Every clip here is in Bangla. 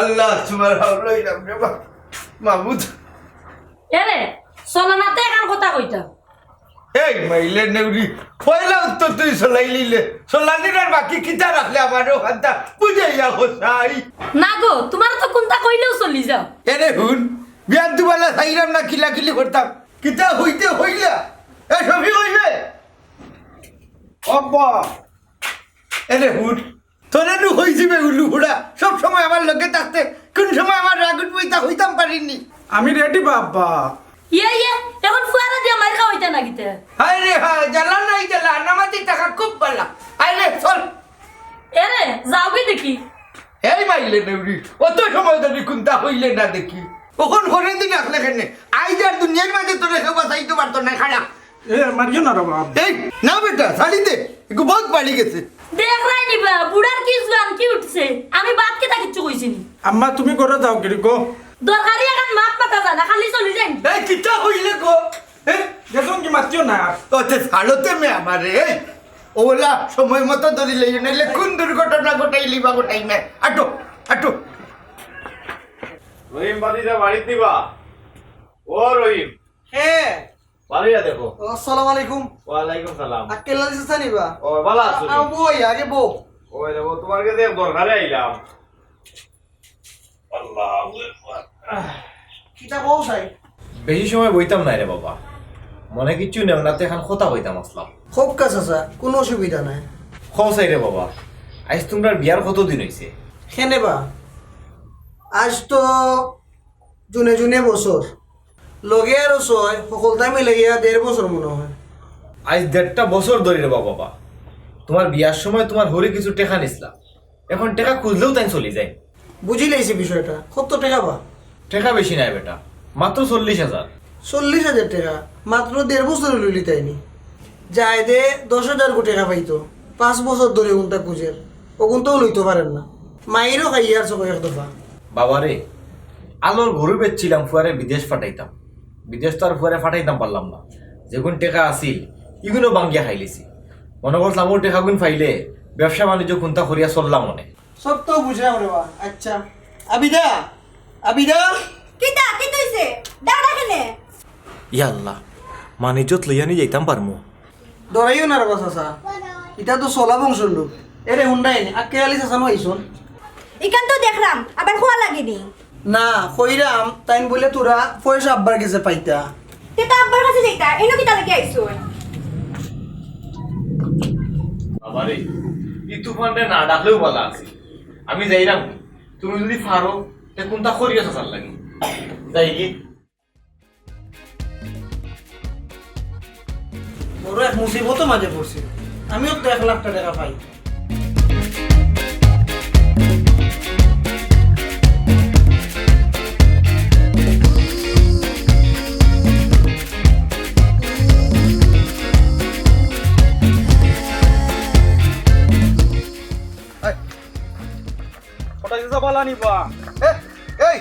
আল্লাহ তোমার হাওলা ইলাম রে মাহমুদ এরে চলনাতে এখন কথা কইতাম এই মাইলে নেউরি পয়লা উত্তর তুই চলাই লিলে চলানির বাকি কিতা রাখলে আমার ওখানটা বুঝাইয়া হোসাই। না গো তোমার তো কোনটা কইলেও চলি যাও। এরে হুন বিয়ার দুবেলা চাইলাম না কিলা কিলি করতাম। কিতা হইতে হইলা? এ সবই হইবে? অব্বা। এরে হুন তোরা নু হইছিবে উল্লু হুড়া সব সময় আমার লগে থাকতে। কোন সময় আমার রাগুন বইতা হইতাম পারিনি। আমি রেডি বাবা। ইয়ে ইয়ে এখন ফুয়ারা দিয়া মার খাওয়াইতে না গিতে? হায় রে হায় জ্বালা নাই জ্বালা নামাজি টাকা খুব পালা হায় রে চল। এরে যাও কি দেখি। এই মাইলে নেউরি অত সময় ধরে কোনটা হইলে না দেখি। কখন ঘরে দিন আসলে কেনে? আইজার দুনিয়ার মাঝে তোরে কেউ বাঁচাইতে পারতো না খাড়া এ মারিও না রে এই না বেটা শাড়ি দে। একটু বহুত বাড়ি গেছে। দেখ রাই নিবা বুড়ার কি জুয়ান কি উঠছে? আমি বাদ কে তা কিচ্ছু আম্মা তুমি করে যাও কি গো। দরকারি এখন মাপ পাতা জানা খালি চলি যাই। এই কিতা হইলে গো। দেখুন কি মাতিও না ওতে ছাড়তে মে আমারে ওলা সময় মতো ধরিলে নাইলে কোন দুর্ঘটনা ঘটাইলি বা ঘটাই মে আটো আটো। রহিম বাদিটা বাড়ি দিবা ও রহিম। হ্যাঁ বাড়িয়া দেখো আসসালামু। আলাইকুম ওয়ালাইকুম সালাম। আক্কেল দিছে নিবা ও ভালো আছো আ বই আগে বউ। ওই দেখো তোমার কাছে দরকারে আইলাম। আল্লাহ কিটা বউ চাই বেশি সময় বইতাম না রে বাবা। মনে কিচ্ছু নেও না তো এখন কথা বইতাম আসলাম। খুব কাজ আছে কোনো অসুবিধা নাই। খসাই রে বাবা। আজ তোমরা বিয়ার কত দিন হইছে? কেনে বা? আজ তো জুনে জুনে বছর। লগে আৰু ছয় সকলটা মিলে গিয়া দেড় বছর মনে হয়। আজ দেড়টা বছর ধরে রে বাবা। তোমার বিয়ার সময় তোমার হরে কিছু টেকা নিছিলাম এখন টেকা খুঁজলেও তাই চলে যায়। বুঝি লাইছি বিষয়টা। কত টাকা বা? টেকা বেশি নাই বেটা। মাত্র চল্লিশ হাজার চল্লিশ হাজার টাকা। মাত্র দেড় বছর লইলি তাইনি। যায় দে দশ হাজার কোটি টাকা পাইতো। পাঁচ বছর ধরে কোনটা খুঁজের ওগুনটাও লইতে পারেন না। মাইরও খাইয়ে আর চকো এক দফা। বাবা রে আলোর গরু বেচছিলাম ফুয়ারে বিদেশ পাঠাইতাম। বিদেশ তো আর ফুয়ারে পাঠাইতাম পারলাম না। যেগুন টেকা আছিল ইগুলো বাঙ্গিয়া খাইলিছি। মনে করছিলাম ওর টেকাগুন ফাইলে ব্যবসা বাণিজ্য কোনটা করিয়া চললাম মনে। সব তো বুঝলাম রে বা আচ্ছা। আবিদা আবিদা। কিতা কি তুইছে দাঁড়া কেনে? ইয়াল্লাহ মানিজ্যত লইয়া নিয়ে যাইতাম পারমু। ডরাইও না রে বা চাচা। এটা তো চলা বংশর লোক। এরে হুন্ডাই নি আকে আলি চাচা নো ইকান তো দেখলাম আবার খোয়া লাগেনি। না কইরাম তাইন বলে তোরা পয়সা আব্বার গেছে পাইতা। কিতা আব্বার কাছে যাইতা এনো কিতা লাগি আইছো বাবা রে ই তুফানটা না ডাকলেও বলা আছে। আমি যাইরাম তুমি যদি পারো তে কোনটা করিয়া চাচার লাগি। যাই কি বড় এক মুসিবত মাঝে পড়ছি। আমিও তো এক লাখ টাকা পাই। পালা নিবা। এই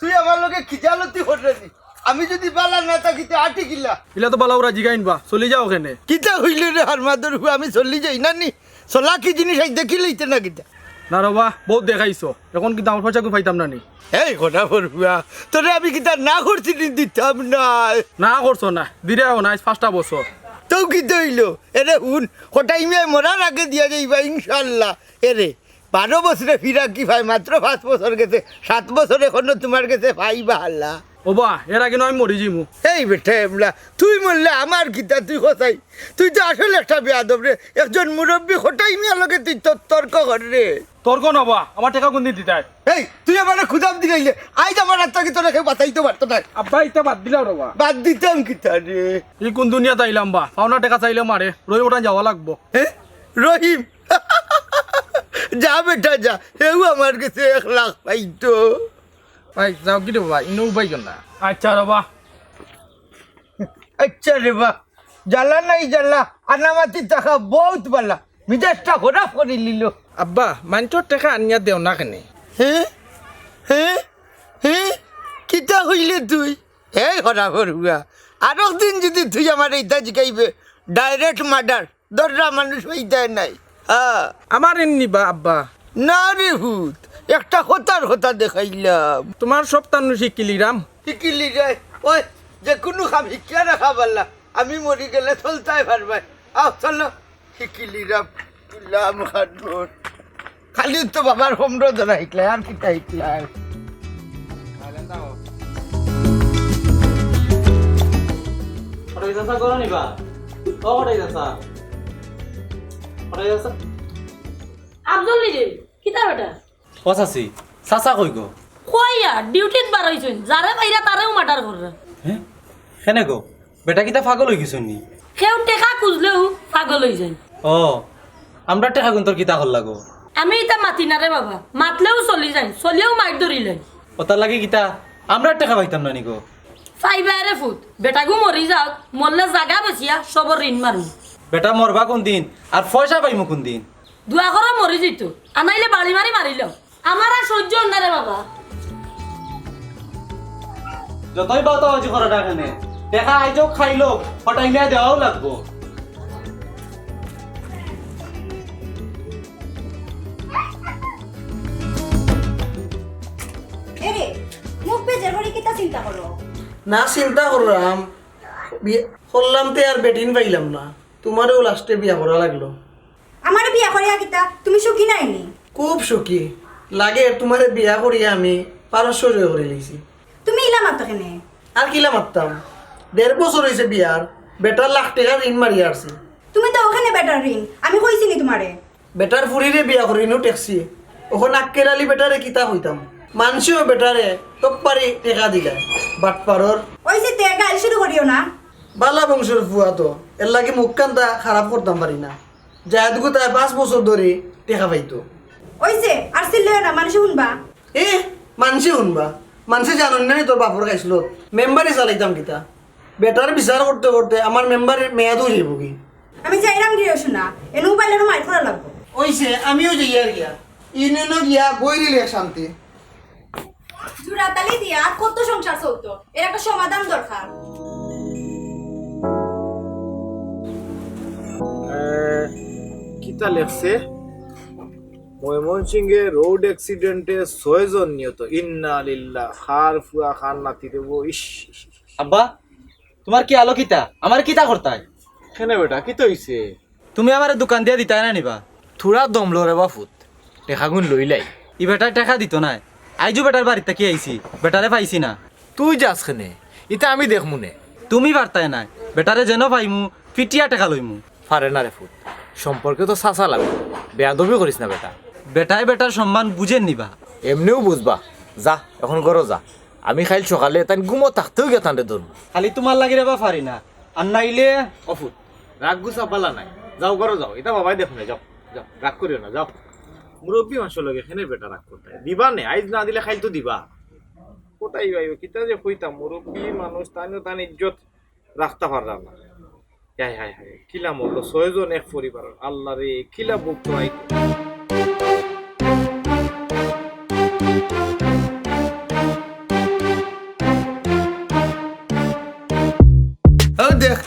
তুই আমার লগে খিজালতি করলি আমি যদি বালা না থাকি তো আটি কিলা? ইলা তো বালা ওরা জিগাইন বা চলে যাও ওখানে কিতা হইলে রে হার মাদর হু আমি চলি যাই না নি চলা কি জিনিস আই দেখি লইতে না কিতা? না রবা বহুত দেখাইছো। এখন কি আমার পয়সা পাইতাম না নি এই কথা বলবুয়া তোরে আমি কিতা না করছি নি দিতাম না না করছ না দিরে না আজ পাঁচটা বছর। তো কি হইল? এরে হুন হটাইমে মরার আগে দিয়া যাইবা ইনশাল্লাহ। এরে বারো বছরে ফিরা কি ভাই? মাত্র পাঁচ বছর গেছে সাত বছর এখনও তোমার গেছে ভাই বাহাল্লা। ওবা এর আগে নয় মরি জিমু এই বেটা এমলা তুই মরলে আমার গীতা তুই কোথায়? তুই তো আসলে একটা বেয়াদব রে। একজন মুরব্বী হটাই মিয়া লগে তুই তোর তর্ক কর রে। তোর কোন হবা আমার টাকা কোন দিন দিতাই এই তুই আমার খুদাম দিলাইলে আজ আমার আত্মাকে তোরা কেউ বাঁচাইতে পারতো না? আব্বা ইটা বাদ দিলাম রবা বাদ দিতাম কিতা রে? ই কোন দুনিয়াতে আইলাম বা? পাওনা টাকা চাইলে মারে রই ওটা যাওয়া লাগবো। হ্যাঁ? রহিম? যা বেটা যা। এও আমার কাছে এক লাখ পাইতো। ভাই যাও কি বাবা ইনো উপাই না। আচ্ছা রবা আচ্ছা রে বা জ্বালা নাই জ্বালা আনামাতি টাকা বহুত বালা। মিজাজটা খরাপ করে নিল আব্বা মানটোর টাকা আনিয়া দেও না কেনে? হ্যাঁ হ্যাঁ হ্যাঁ কিতা হইলে তুই? হে হরা হরুয়া আর দিন যদি তুই আমার এইটা জিকাইবে। ডাইরেক্ট মার্ডার দররা মানুষ হইতে নাই। আমার এন নিবা আব্বা। না রে হুত একটা কথার কথা দেখাইলাম। তোমার সপ্তাহ শিখিলিরাম শিকিলি যায় ওই যে কোনো খাম শিক্ষা রাখা পারলা। আমি মরি গেলে চলতাই পারবাই। আও চলো শিকিলিরাম তুলাম খাটবট খালি তো বাবার হোমর ধরা শিকলাই আর কিটা শিকলাই হঠাৎ চাষা করো নিবা। ও হঠাৎ চাষা হঠাৎ চাষা আব্দুল রে কিতা বেটা? পঁচাশি চাচা কই গো? কইয়া ডিউটিত বার হইছেন যারে বাইরা তারেও মার্ডার কররা হ্যাঁ কেনে গো? বেটা কিতা পাগল হয়ে গেছ নি? কেউ টেকা খুঁজলেও পাগল হয়ে যায়। ও আমরা টেকা গুণ তোর কিতা হল লাগো? আমি এটা মাতি না রে বাবা মাতলেও চলি যায় চলিও মাইর ধরিলেন ও তার লাগে কিতা আমরা টেকা পাইতাম না নিগো ফাইবারে ফুট বেটাগু মরি যাওক মরলে জাগা বসিয়া সবর ঋণ মারু বেটা মরবা কোন দিন আর পয়সা পাইমু কোন দিন দুয়া করে মরি যেত আনাইলে বাড়ি মারি মারিল আমার আর সহ্য না রে বাবা। যতই বাও তো আজি করা এখানে টেকা আইজও খাইলো হঠাই নিয়ে দেওয়াও লাগবো। মুখ বেজের করে কিতা চিন্তা করো? না চিন্তা করলাম। করলাম তে আর বেটিন পাইলাম না। তোমারও লাস্টে বিয়া করা লাগল। আমার বিয়া করিয়া কিতা? তুমি সুখী নাই নি? খুব সুখী। লাগে তোমারে বিয়া করিয়া আমি পারস্য জয় করে লইছি তুমি ইলা মাত্র কেনে? আর কিলা মারতাম দেড় বছর হয়েছে বিয়ার বেটার লাখ টাকা ঋণ মারিয়া আসছি তুমি তো ওখানে বেটার ঋণ আমি কইছিনি তোমারে বেটার ফুরিরে বিয়া করিনো টেক্সি। ওখানে আক্কের আলি বেটারে কিতা হইতাম মানসিও বেটারে তপ পারি টেকা দিলা। বাটপারর ওই যে তে গাল শুরু করিও না। বালা বংশের ফুয়া তো। এর লাগে মুখ কান্তা খারাপ করতাম পারি না। জায়দুকু তাই পাঁচ বছর ধরে টেকা পাইতো। ওই যে আর চিল্লিও না মানুষ শুনবা। এ মানসি শুনবা। মানসি জানুন না তোর বাপর খাইছিল মেম্বারই চালাইতাম কিতা। বেটার বিচার করতে করতে আমার মেম্বারের মেয়াদও যাইব কি? আমি যাইরাম গিয়ে শোনা। এনেও পাইলে মাইর করা লাগবো। ওইসে আমিও যাই আর গিয়া। ইউনিয়নও গিয়া বই দিলে শান্তি। জুড়াতালি দিয়া কত সংসার চলতো? এর একটা সমাধান দরকার কিতা লেখছে ময়মনসিংহে রোড অ্যাক্সিডেন্টে ছয়জন নিহত। ইন্না লিল্লাহ খার ফুয়া খান নাতি দেবো। ইস। আব্বা তোমার কি আলো কিতা আমার কিতা করতাই কেনে বেটা কি হইছে? তুমি আমার দোকান দিয়া দিতাই না নিবা? থোড়া দমলো রে বাফুত টেকাগুন লইলাই ই বেটার টাকা দিত না আইজু বেটার বাড়িতে কি আইছি বেটারে পাইছি না। তুই যাস কেনে? ইতা আমি দেখমু নে তুমি পারতাই নাই। বেটারে যেন পাইমু ফিটিয়া টাকা লইমু পারে না রে ফুট। সম্পর্কে তো চাচা লাগবে বেয়াদবি করিস না বেটা। বেটাই বেটার সম্মান বুঝেন নিবা এমনিও বুঝবা। যা এখন করো যা। আমি খাইল সকালে তাই ঘুমো থাকতেও গিয়ে তান্ডে ধরবো খালি তোমার লাগি রেবা পারি না। আর নাইলে অফুত। রাগ গুছা পালা নাই। যাও করো যাও। এটা বাবাই দেখো না যাও যাও। রাগ করিও না যাও। মুরব্বী মানুষের লগে এখানে বেটা রাগ করতে দিবা নে আইজ না দিলে খাইল তো দিবা। কোথায় ভাই কিতা যে কইতাম মুরব্বী মানুষ তাইও তান ইজ্জত রাখতে পারলাম না। হাই হাই হাই কিলা মরলো ছয়জন এক পরিবার আল্লাহ রে কিলা বুক তো দেখ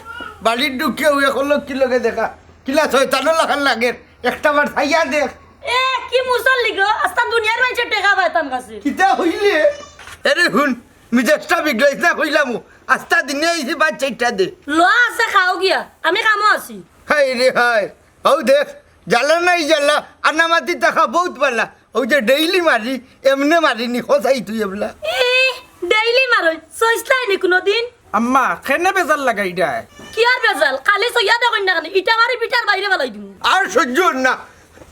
বাড়ির ঢুকে ওই হলো কি লগে দেখা? কিলা ছয়তানো লাখান লাগে একটা বার থাইয়া দেখ। এ কি মুসল্লি গো আস্তা দুনিয়ার মানুষের টেকা পাইতাম কাছে। কিতা হইলে? এরে হুন মিজাজটা বিগড়াইছ না কইলাম। আস্তা দিনে আইছি বা চাইটা দে। লোয়া আছে খাও গিয়া। আমি কামো আছি। হাই রে হাই। ও দেখ জ্বালা নাই জ্বালা আনা মাতি দেখা বহুত পালা। ওই যে ডেইলি মারি এমনে মারিনি সচাই তুই এবলা। এ ডেইলি মারই সইসলাই নি কোনো দিন আম্মা খেনে বেজার লাগাই দেয় কি আর বেজাল? কালি সইয়া দেখুন না কেন ইটা মারি পিঠার বাইরে বেলাই দিমু। আর সহ্য না।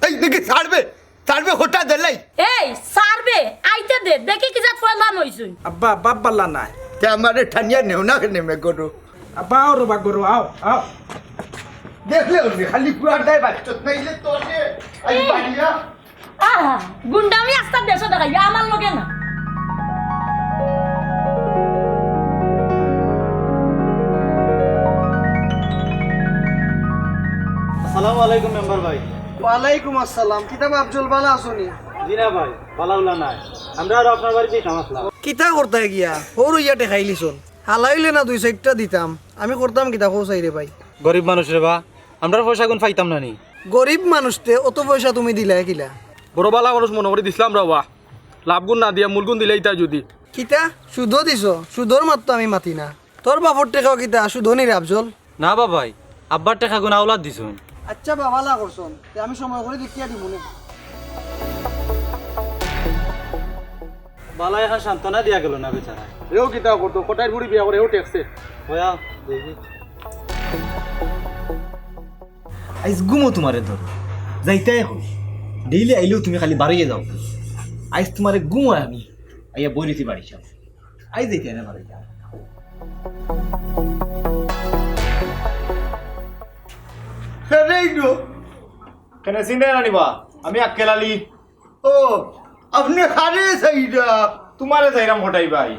এই দেখি ছাড়বে ছাড়বে হোটা দিলাই। এই সারবে আইতে দে দেখি কি জাত ফলান হইছুন আব্বা বাপ বাল্লা নাই। তে আমারে ঠানিয়া নেও না নেমে করো আব্বা আও রবা গরু আও আও দেখলে ওরে খালি পুরাটাই বাচ্চত নাইলে তোরে আই বাড়িয়া আহা গুন্ডামি আস্তা দেশ দেখাই আমার লগে না আসসালামু আলাইকুম মেম্বার ভাই ওয়ালাইকুম আসসালাম। কিতাব আফজল বালা আসনি জিনা ভাই পালাউলা নাই। আমরা আর আপনার বাড়িতে কাম আসলাম। কিতা করতে গিয়া? সৰু ইয়াতে খাইলিছোন হালাইলে না দুই চারটা দিতাম। আমি করতাম কিতা সৌ চাইরে ভাই গরিব মানুষ রে বা আমরা পয়সা গুণ পাইতাম না নি? গরিব মানুষতে অত পয়সা তুমি দিলা কিলা? বড় বালা মানুষ মনে করে দিছিলাম রা বাহ লাভগুণ না দিয়া মূলগুণ দিলে ইতা যদি। কিতা সুদও দিছ। সুদর মাত তো আমি মাতি না। তোর বাপর টেকাও কিতা সুদও নি রাবজল না বাবাই আব্বার টেকা গুণ আওলাদ দিছুন। আচ্ছা বাবা লা করছন তে আমি সময় করে দেখিয়া দিব না বালা এখন সান্ত্বনা দিয়া গেল না বেচারা। এও কিতা করতো? কটাই বুড়ি বিয়া করে? এও টেকছে হয়া দেখি। আইজ গুমো তোমারে ধর। যাইতাই হই। ডেইলি আইলেও তুমি খালি বাড়িয়ে যাও। আইজ তোমারে গুমো আমি। আইয়া বইরিতি বাড়ি যাও। আইজ যাইতে না বাড়ি যাও। কেন চিন্তা না নিবা? আমি আক্কেলালি ও আপনি হারে সাইডা তোমারে যাইরাম হটাই ভাই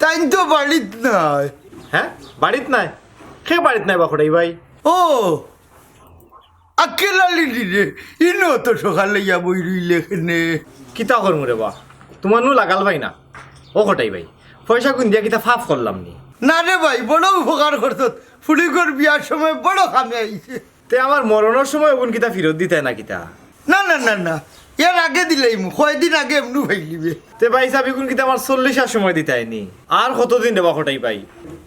তাই তো বাড়িত নাই হ্যাঁ বাড়িত নাই সে বাড়িত নাই বা হটাই ভাই ও আকেলালি দিলে ইনো তো সকালে যাব রইলে এখানে কিতা করমু রে বা তোমার নু লাগাল ভাই না ও হটাই ভাই পয়সা কোন দিয়া কিতা ফাফ করলাম নি না রে ভাই বড় উপকার করত ফুড়িকর বিয়ার সময় বড় কামে আইছে তে আমার মরণের সময় ওগুন কিতা ফেরত দিতে না কিতা না না না না এর আগে দিলেই মু কয়দিন আগে এমনু ভাইলিবে। তে ভাই সাহেব এগুন কিতা আমার চল্লিশার সময় দিতে নি আর কতদিন দেবা হটাই ভাই?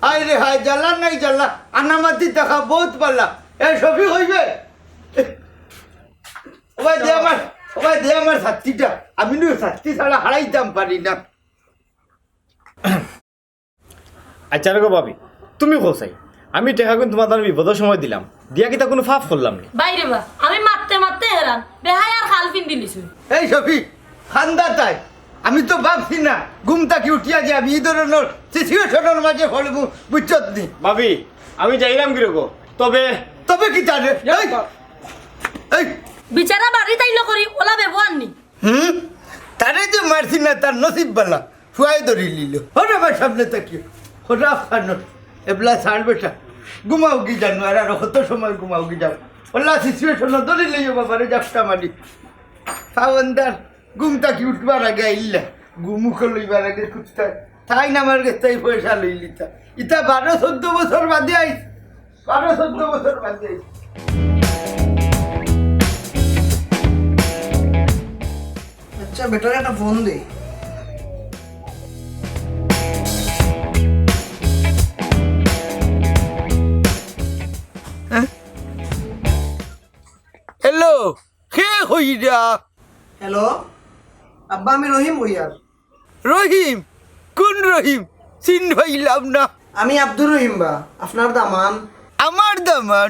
হাই রে হাই জ্বালা নাই জ্বালা আনামাতি দেখা বহুত পাল্লা এ সবই হইবে? ওই দে আমার ওই দে আমার ছাত্রীটা। আমি নু ছাত্রী ছাড়া হারাইতাম পারি না। আচ্ছা রে ভাবি তুমি কোসাই আমি টেকা গুণ তোমার দ্বারা বিপদের সময় দিলাম। দিয়া কিতা কোনো ফাফ করলাম? নি বাইরে বা আমি মারতে মারতে হেরান বেহাই আর খাল পিন দিলিছু এই সফি খান্দা তাই। আমি তো ভাবছি না ঘুম থাকি উঠিয়া যে আমি এই ধরনের সিচুয়েশনের মাঝে ফলবো বুঝছত নি? ভাবি আমি যাইলাম কি গো? তবে তবে কি জানে? এই এই। বিচারা বাড়ি তাইলো করি ওলা ব্যবহার নি। হুম? তারে যে মারছি না তার নসিব বালা। ফুয়াই ধরি লিল হরে ভাই সামনে তাকিয়ে হরে আফানোর এবলা ছাড় বেটা। ঘুমাও কি জানো? আর আর কত সময় ঘুমাও কি যাও ওলা সিচুয়েশন ধরে লইও বাবারে যাপটা মারি সাবন্দার ঘুম তাকি উঠবার আগে আইলা? ঘুমুখ লইবার আগে খুঁজতে তাই না আমার কাছে তাই পয়সা লইলি তা? ইতা বারো চোদ্দ বছর বাদে আইস। বারো চোদ্দ বছর বাদে আইস। আচ্ছা বেটার একটা ফোন দে। হইরা। হ্যালো? আব্বা আমি রহিম হইয়ার রহিম? কোন রহিম? চিন ভাইলাম না। আমি আব্দুর রহিম বা। আপনার দামান? আমার দামান?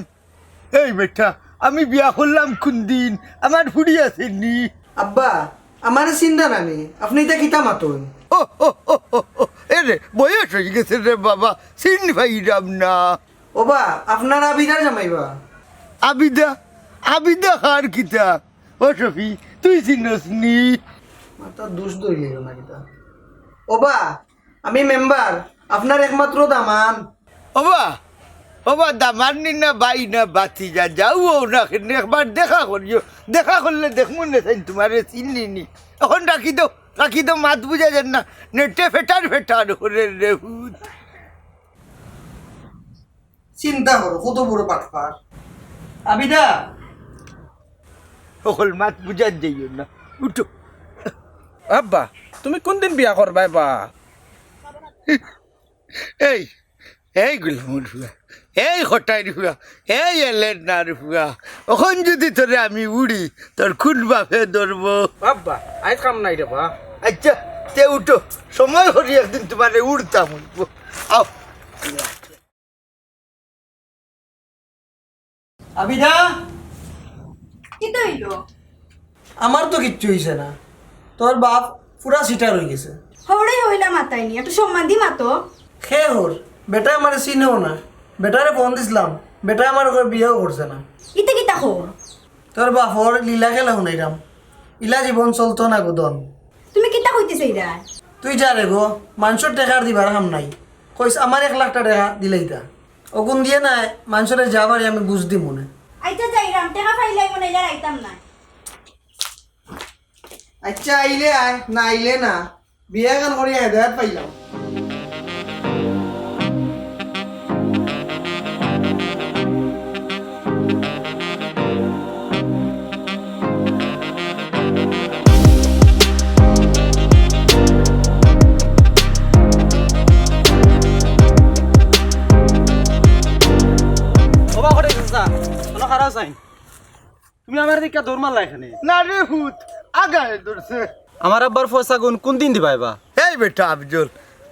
এই বেটা আমি বিয়া করলাম কোন দিন? আমার ফুড়ি আছে নি আব্বা আমার চিন্তা নানি আপনি এটা কিতা মাতুন? ও ও ও ও, ও, এ রে বয়স হয়ে গেছে রে বাবা চিন ভাইলাম না। ওবা আপনার আবিদার জামাইবা? আবিদা? আবিদা হার কিতা? ও সফি তুই চিনস নি? মাতা দোষ ধরিয়ে না কিতা ওবা আমি মেম্বার আপনার একমাত্র দামান। ওবা ওবা দামান নি না বাই না বাতি যা যাও না একবার দেখা করিও। দেখা করলে দেখমু না তাই তোমারে চিনলি নি। এখন রাখি দাও রাখি দাও মাত বুঝা যান না। নেটে ফেটার ফেটার করে রে চিন্তা করো কত বড় পাটপার আবিদা সকল মাত বুঝার যাইও না উঠো। আব্বা তুমি কোন দিন বিয়া করবাই বা এই এই গুলামুর হুয়া এই হটাইর হুয়া এই এলের না হুয়া ওখন যদি তোরে আমি উড়ি তোর খুন বাপে ধরবো। আব্বা আজ কাম নাই রে বা। আচ্ছা তে উঠো। সময় করি একদিন তোমারে উড়তাম আও। আবিদা? কি তো হইল আমার তো কিচ্ছু হইছে না। তোর বাপ পুরা সিটার হয়ে গেছে। হওড়াই হইলা মাতাইনি একটু সম্মান দি মাতো খে হর বেটা আমার চিনেও না। বেটারে ফোন দিছিলাম বেটা আমার ঘর বিয়েও করছে না। ইতে কি তাকো তোর বাপর লীলা খেলা শুনাইলাম ইলা জীবন চলতো না গোদন তুমি কিতা কইতেছে ইরা তুই যা রে গো মানুষের টেকার দিবার হাম নাই। কইস আমার এক লাখ টাকা দিলেই তা অগুন দিয়ে নাই মানুষের যা পারি আমি বুঝ দি মনে আইতা যাইরাম, টাকা পাইলাই মনে ইলা আইতাম না। আচ্ছা আইলে আয়, না আইলে না। বিয়া গান করি হেদায়াত পাইলাম। দিকে দৌড় মারলা এখানে? না রে হুত আগায় ধরছে আমার আব্বার পয়সা গুণ কোন দিন দিবা এবার এই বেটা আফজল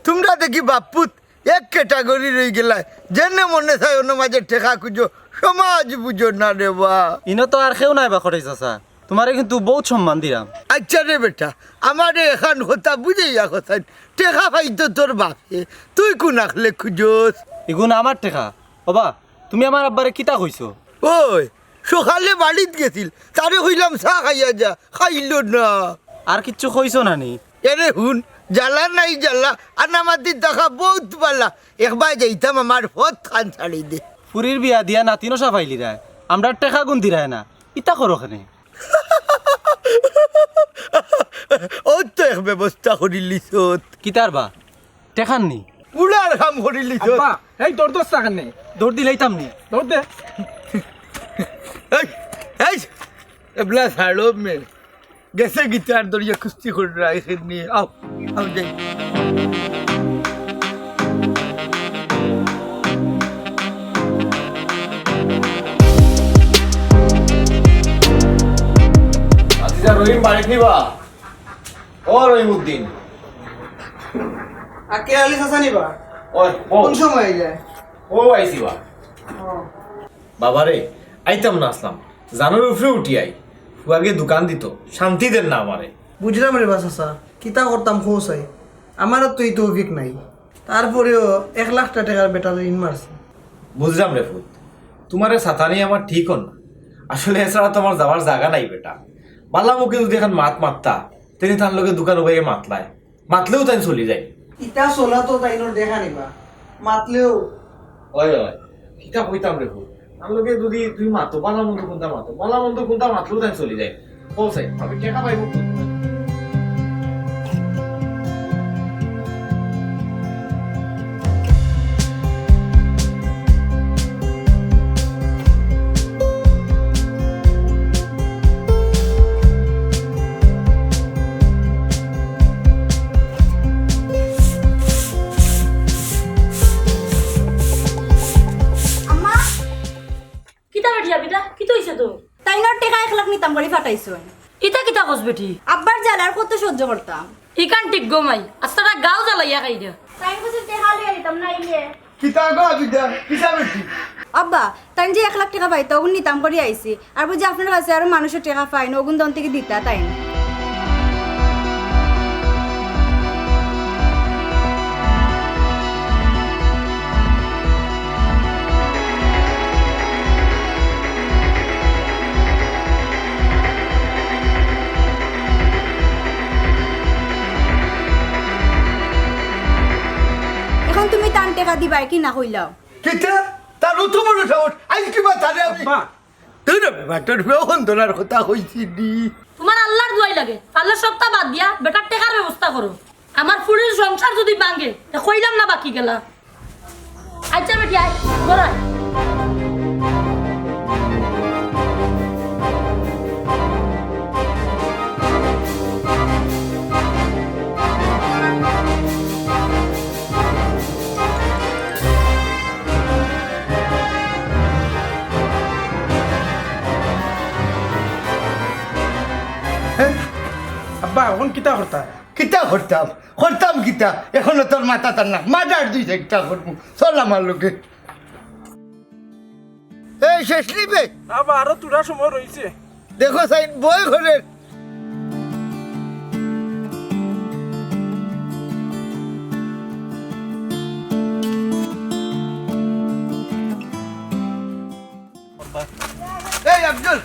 তোমরা দেখি বাপুত এক ক্যাটাগরি রয়ে গেলা। যেনে মনে চাই অন্য মাঝে টেকা খুঁজো সমাজ বুঝো না রে বা। ইনো তো আর কেউ নাই বা খটাই চাচা। তোমারে কিন্তু বহুত সম্মান দিলাম। আচ্ছা রে বেটা আমার এখান কথা বুঝাইয়া কথা টেকা পাইতো তোর বাপে তুই কোন আখলে খুঁজোস? এগুন আমার টেকা বাবা তুমি আমার আব্বারে কিতা কইছো? ওই সকালে বাড়িত গেছিল তারে হইলাম চা খাইয়া যা খাইল না। আর কিচ্ছু কইছো না নি এরে হুন জ্বালা নাই জ্বালা আর আনামাতি দেখা বহুত পালা। একবার যাইতাম আমার পথ খান ছাড়ি দে। পুরীর বিয়া দিয়া নাতিনো সাফাইলি রায় আমরা টেকা গুণ দিরায় না ইতা করো খানে। ও তো এক ব্যবস্থা করিলিস কিতার বা? টেকান নি? পুরার কাম করিলিস আব্বা এই তোর দোস্ত কানে দৌড় দিলাইতাম নি দৌড় দে। এবলা ছাড়ো মে গেছে গিটার দরিয়া কুস্তি করে রাখে নিয়ে আও আও যাই। রহিম বাড়ি নিবা ও রহিম উদ্দিন আর কে আলি চাচা নিবা ওই ও কোন সময় যায় ও আইসিবা বাবারে আইতাম না আসলাম। জানোর উপরে উঠি আই ফুয়াগে দোকান দিত। শান্তি দেন না আমারে। বুঝলাম রে বা চাচা কিতা করতাম খোঁচাই আমারও তো এই তৌফিক নাই। তারপরেও এক লাখটা টাকার বেটার ঋণ মারছে। বুঝলাম রে ফুত। তোমারে সাতানি আমার ঠিক হন আসলে এছাড়া তো আমার যাওয়ার জায়গা নাই বেটা। বাল্লা মুখে যদি এখন মাত মারতা তিনি তার লোকে দোকান উবাইয়ে মাতলায়। মাতলেও তাই চলি যায়। ইটা চলা তো তাইনোর দেখা নিবা। মাতলেও। ওই ওই কিতা কইতাম রে ফুত? তার যদি তুমি মাতো বালা মন্দ কোনটা মাতো? বালা মন্দ কোনটা মাতলেও তাই চলি যায়। কোথায় আমি টেকা পাইব। ফাটাইছো ইতা কিতা কস বেটি? আব্বার জ্বালার কত সহ্য করতাম। ইকান ঠিক গমাই আস্তাটা গাও জ্বালাইয়া খাই দিয়া নিতাম না ইয়ে। কিতা গো আবিদা কিতা বেটি? আব্বা তাই যে এক লাখ টাকা পাইতো ওগুন নিতাম করে আইছি। আর বুঝি আপনার কাছে আরও মানুষের টাকা পাই না ওগুন দন থেকে দিতা তাই না টান কি না কইলাও কিতা তার উঠো বড় সাহস আজ কিবা তারে আমি? তুই রে বাটার ফোন তোলার কথা হইছি দি তোমার আল্লাহর দোয়াই লাগে। আল্লাহ সপ্তাহ বাদ দিয়া বেটার টেকার ব্যবস্থা করো আমার ফুলের সংসার যদি ভাঙে তা কইলাম না বাকি গেলা। আচ্ছা বেটি আয় গড়াই এখন কিতা করতা? কিতা করতাম? করতাম কিতা? এখনও তোর মাথা তার না মাজার দুই একটা করব? চল আমার লোকে এই শেষ নিবে? আবার আরও তোরা সময় রয়েছে দেখো সাইন বই ঘরের। এই আব্দুল।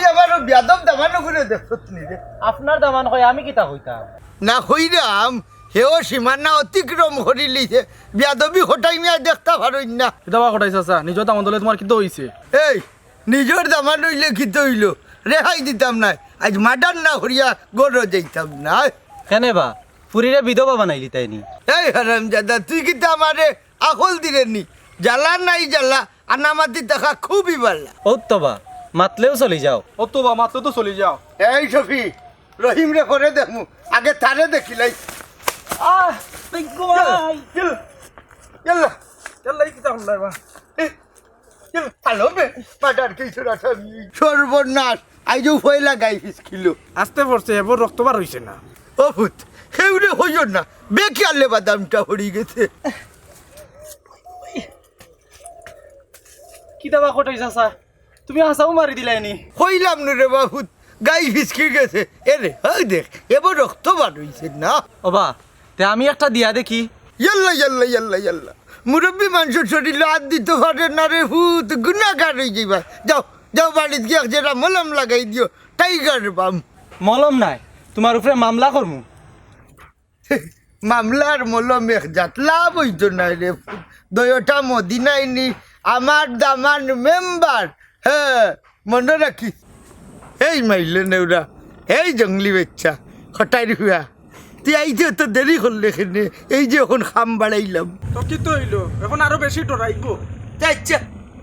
তুই আবার বিয়াদব দামানো করে দেখছ নিজে আপনার দামান কয় আমি কিতা কইতাম? না হইরাম হেও সীমানা অতিক্রম করি লিছে বিয়াদবি হটাই মিয়া দেখতে পারই না। কিতা বা কটাই চাচা নিজের দামন দলে তোমার কিতা হইছে এই নিজের দামান হইলে কি হইল? রেহাই দিতাম না আজ মাডার না হরিয়া গড় যাইতাম না। কেনে বা? পুরীরে বিধবা বানাইলি তাইনি। এই হারাম দাদা তুই কিন্তু আমারে আকল দিলে নি জ্বালা নাই জ্বালা আনামাতি দেখা খুবই ভাল্লা ও তো বা? মাতলেও চলি যাও। ও তো বা মাত্র তো চলে যাও। এই সফি রহিম রে করে দেখমু আগে তারে দেখিলাই আহ তুই চল, চল, চল। চল বা এই, বে মাটার কিছু আসামি। সর্বনাশ আইজও ফয়লা গাই ফিসকিল। আসতে পড়ছে এবার রক্ত বার হইছে না। ও ভূত হেউরে হইও না। বেকিয়ালে বাদামটা হরি গেছে। কি দাবা কটাই চাচা? তুমি হাসাও মারি দিলাই নি। হইলাম না রে বাবুত গাই ফিসকি গেছে। এরে হাই দেখ এবার রক্ত বার হইছে না। ওবা তে আমি একটা দিয়া দেখি। ইয়াল্লা ইয়াল্লা ইয়াল্লা ইয়াল্লা। মুরব্বী মানুষ শরীরে হাত দিতে পারে না রে ভূত। গুণাগার হয়ে যাইবা। যাও যাও বাড়িতে গিয়ে যেটা মলম লাগাই দিও। টাইগার বাম। মলম নাই তোমার উপরে মামলা করমু। মামলার মলম এক জাত লাভ হইতো না রে দয়টা মদিনাই নি। আমার দামান মেম্বার। হ্যাঁ মনে রাখিস এই মাইলে নেওরা এই জঙ্গলি বেচ্চা হটাই হুয়া তুই এই যে তো দেরি করলে এখানে এই যে এখন খাম বাড়াইলাম। তো কি তো হইল এখন আরও বেশি ডরাইব। আচ্ছা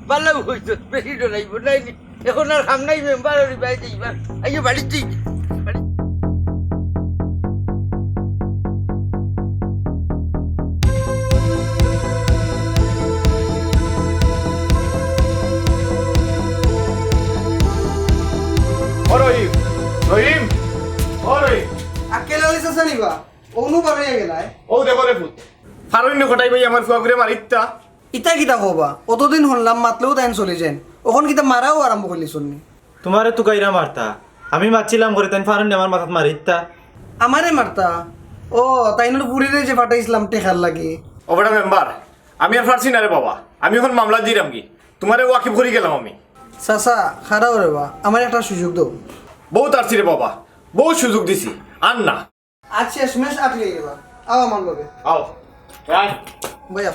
ভালো হইতো বেশি ডরাইব নাই। এখন আর খাম নাই মেম্বার বাড়ি যাইবার আইয়ে বাড়িতে নিবা অনু বার হয়ে গেলায় ও দেখো রে ভূত ফারুইন্য ঘটাই ভাই আমার ফুয়া করে মারিতা ইতা কিতা কবা? অতদিন শুনলাম মাতলেও তাইন চলে যান। ওখন কিতা মারাও আরম্ভ করলি শুননি তোমারে তো কাইরা মারতা। আমি মারছিলাম করে তাই ফারুন আমার মাথাত মারি ইত্তা। আমারে মারতা? ও তাইনোর বুড়িরে যে পাঠাইছিলাম টেকার লাগে। মেম্বার আমি আর পারছি না রে বাবা। আমি এখন মামলা দিলাম কি তোমারে ওয়াকিব করে গেলাম আমি। চাচা খারাও রে বা। আমার একটা সুযোগ দাও। বহুত আসছি রে বাবা। বহুত সুযোগ দিছি। আন না। আজ শেষ মেশ আটকে গেবা আও আমার লগে। আও। আয় বয়া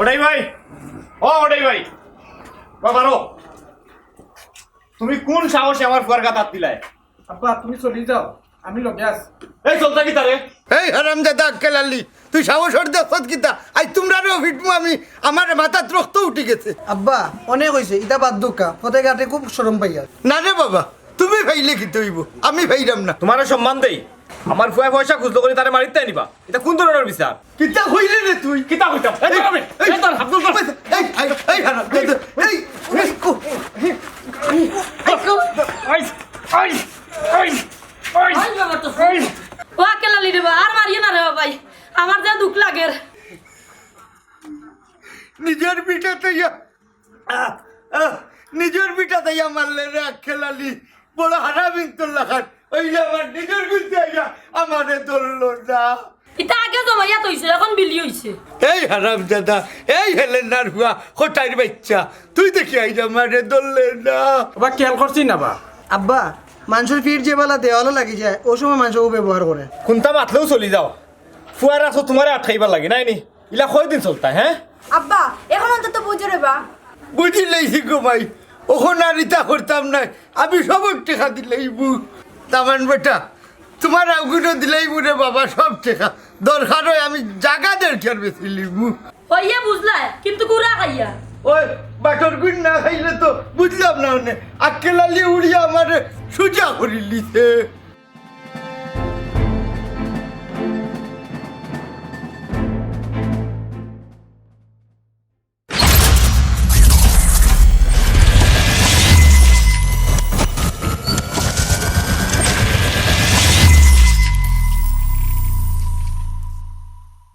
ওটাই ভাই। ও ওটাই ভাই। বাবারো তুমি কোন সাহসে আমার ফুয়ার গাত হাত দিলাই আব্বা তুমি চলি যাও। আমি লগে আছি এই চলতা কি তারে এই হারাম দাদা কেলালি তুই সাহস হরদে সৎ কিতা আই তোমরা রে ভিটমু আমি আমার মাথাত রক্ত উঠে গেছে আব্বা অনেক হয়েছে ইটা বাদ দুকা ফতে ঘাটে খুব সরম পাইয়া না রে বাবা তুমি ভাইলে কি তৈব আমি ভাইরাম না তোমার সম্মান দেই আমার ফুয়া পয়সা খুঁজলো করে তারে মারিতে নিবা এটা কোন ধরনের বিচার কিতা হইলে রে তুই কিতা হইতাম এই আমি, এই, এই ধর, আব্দুল ধর। এই, এই, এই, হারাম এই, এই, কো- আই, আই, আই, আই, আই বাবা তো আই। ও বা, আর মারিয়ে না রে ভাই আমার যা দুঃখ লাগে নিজের আহ, আহ, নিজের পিঠা তৈয়া মারলে রে খেলালি বড় হারামি তোর লাখান ওই যে আমার নিজের বিলতে আইয়া আমারে ধরলো না এটা আগে জমাইয়া তৈছে এখন বিলি হইছে এই হারাম দাদা এই হেলেনার হুয়া হোটাইর বাচ্চা তুই দেখি আইয়া আমারে ধরলে না আবার খেয়াল করছি না বা আব্বা মানুষের ফিট যে বেলা দেওয়ালও লাগি যায় ও সময় মানুষ ও ব্যবহার করে। খুন্তা মাতলেও চলি যাও। ফুয়ার আছো তোমার আটকাইবার লাগে নাই নি ইলা কয়দিন চলতা হ্যাঁ? আব্বা এখন অন্তত বুঝো রে বা। বুঝি লাইছি গো ভাই ওখন আর ইতা করতাম না আমি সব টেকা দিলাইবু। তামান বেটা তোমার আগুনো দিলাইবু রে বাবা সব টেকা। দরকার হয় আমি জাগা দরকার বেশি লিবু। হইয়া বুঝলা কিন্তু গুড়া খাইয়া। ওই বাটর গুড় না খাইলে তো বুঝলাম না আক্কেলালি উড়িয়া আমার সুজা করি লিছে